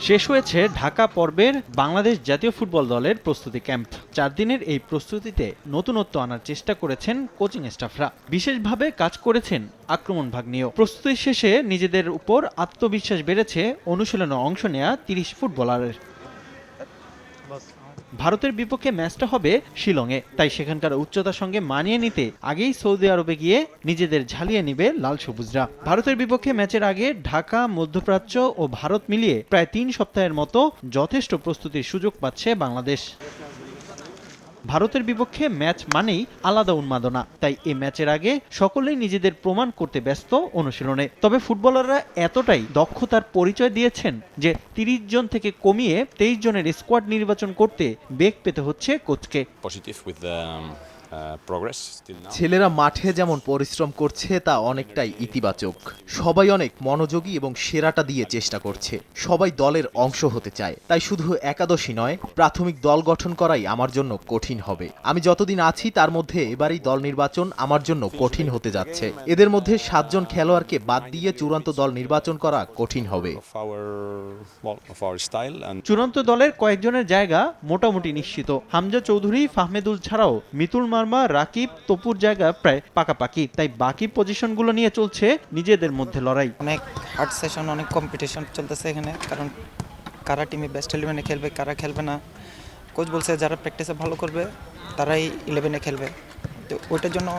শেষ হয়েছে ঢাকা পর্বের বাংলাদেশ জাতীয় ফুটবল দলের প্রস্তুতি ক্যাম্প। চার দিনের এই প্রস্তুতিতে নতুনত্ব আনার চেষ্টা করেছেন কোচিং স্টাফরা। বিশেষভাবে কাজ করেছেন আক্রমণ ভাগ নিয়েও প্রস্তুতি শেষে নিজেদের উপর আত্মবিশ্বাস বেড়েছে, অনুশীলনে অংশ নেয়া তিরিশ ফুটবলারের। ভারতের বিপক্ষে ম্যাচটা হবে শিলংয়ে। তাই সেখানকার উচ্চতার সঙ্গে মানিয়ে নিতে আগেই সৌদি আরবে গিয়ে নিজেদের ঝালিয়ে নিবে লাল সবুজরা। ভারতের বিপক্ষে ম্যাচের আগে ঢাকা, মধ্যপ্রাচ্য ও ভারত মিলিয়ে প্রায় তিন সপ্তাহের মতো যথেষ্ট প্রস্তুতির সুযোগ পাচ্ছে বাংলাদেশ। ভারতের বিপক্ষে ম্যাচ মানেই আলাদা উন্মাদনা। তাই এ ম্যাচের আগে সকলেই নিজেদের প্রমাণ করতে ব্যস্ত অনুশীলনে। তবে ফুটবলাররা এতটাই দক্ষতার পরিচয় দিয়েছেন যে তিরিশ জন থেকে কমিয়ে তেইশ জনের স্কোয়াড নির্বাচন করতে বেগ পেতে হচ্ছে কোচকে। ছেলেরা মাঠে যেমন পরিশ্রম করছে তা অনেকটাই ইতিবাচক। সবাই অনেক মনোযোগী এবং সেরাটা দিয়ে চেষ্টা করছে। সবাই দলের অংশ হতে চায়। তাই শুধু একাদশী নয় প্রাথমিক দল গঠন করাই আমার জন্য কঠিন হবে। আমি যতদিন আছি তার মধ্যে এবারই দল নির্বাচন আমার জন্য কঠিন হতে যাচ্ছে। এদের মধ্যে সাতজন খেলোয়াড়কে বাদ দিয়ে চূড়ান্ত দল নির্বাচন করা কঠিন হবে। চূড়ান্ত দলের কয়েকজনের জায়গা মোটামুটি নিশ্চিত। হামজা চৌধুরী ফাহমেদুল ছাড়াও মিতুল মার্মা, রাকিব, তপুর জায়গা প্রায় পাকাপাকি। তাই বাকি পজিশনগুলো নিয়ে চলছে নিজেদের মধ্যে লড়াই। অনেক হার্ড সেশন অনেক কম্পিটিশন চলতেছে এখানে, কারণ কারা টিমে বেস্ট ইলেভেনে খেলবে, কারা খেলবে না। কোচ বলছে, যারা প্র্যাকটিসে ভালো করবে, তারাই ইলেভেনে খেলবে। তো ওইটার জন্য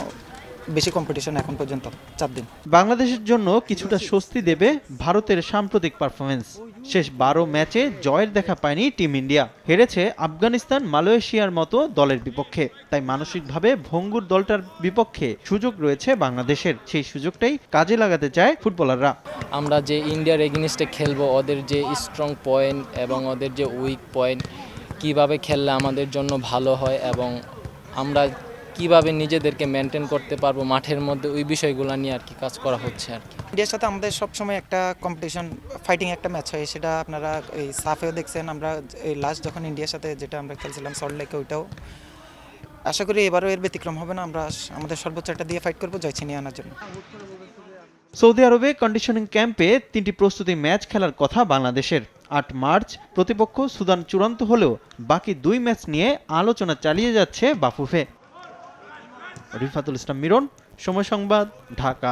বেশি কম্পিটিশন এখন পর্যন্ত চার দিন। বাংলাদেশের জন্য কিছুটা স্বস্তি দেবে ভারতের সাম্প্রতিক পারফরমেন্স শেষ বারো ম্যাচে জয়ের দেখা পায়নি টিম ইন্ডিয়া। হেরেছে আফগানিস্তান মালয়েশিয়ার মতো দলের বিপক্ষে। তাই মানসিকভাবে ভঙ্গুর দলটার বিপক্ষে সুযোগ রয়েছে বাংলাদেশের। সেই সুযোগটাই কাজে লাগাতে চায় ফুটবলাররা। আমরা যে ইন্ডিয়ার এগেনিস্টে খেলব ওদের যে স্ট্রং পয়েন্ট এবং ওদের যে উইক পয়েন্ট কীভাবে খেললে আমাদের জন্য ভালো হয় এবং আমরা কীভাবে নিজেদেরকে মেনটেন করতে পারব মাঠের মধ্যে ওই বিষয়গুলো নিয়ে আর কি কাজ করা হচ্ছে আর কি। ইন্ডিয়ার সাথে আমাদের সবসময় একটা কম্পিটিশন ফাইটিং একটা ম্যাচ হয় সেটা আপনারা এই সাফেও দেখছেন আমরা এই লাস্ট যখন ইন্ডিয়ার সাথে যেটা আমরা খেলছিলাম সল্ট লেকে ওইটাও। আশা করি এবারও এর ব্যতিক্রম হবে না আমরা আমাদের সর্বোচ্চ একটা দিয়ে ফাইট করব জয় ছিনিয়ে আনার জন্য। সৌদি আরবে কন্ডিশনিং ক্যাম্পে তিনটি প্রস্তুতি ম্যাচ খেলার কথা বাংলাদেশের। আট মার্চ প্রতিপক্ষ সুদান চূড়ান্ত হলেও বাকি দুই ম্যাচ নিয়ে আলোচনা চালিয়ে যাচ্ছে বাফুফে। রিফাতুল ইসলাম মিরন সময় সংবাদ ঢাকা।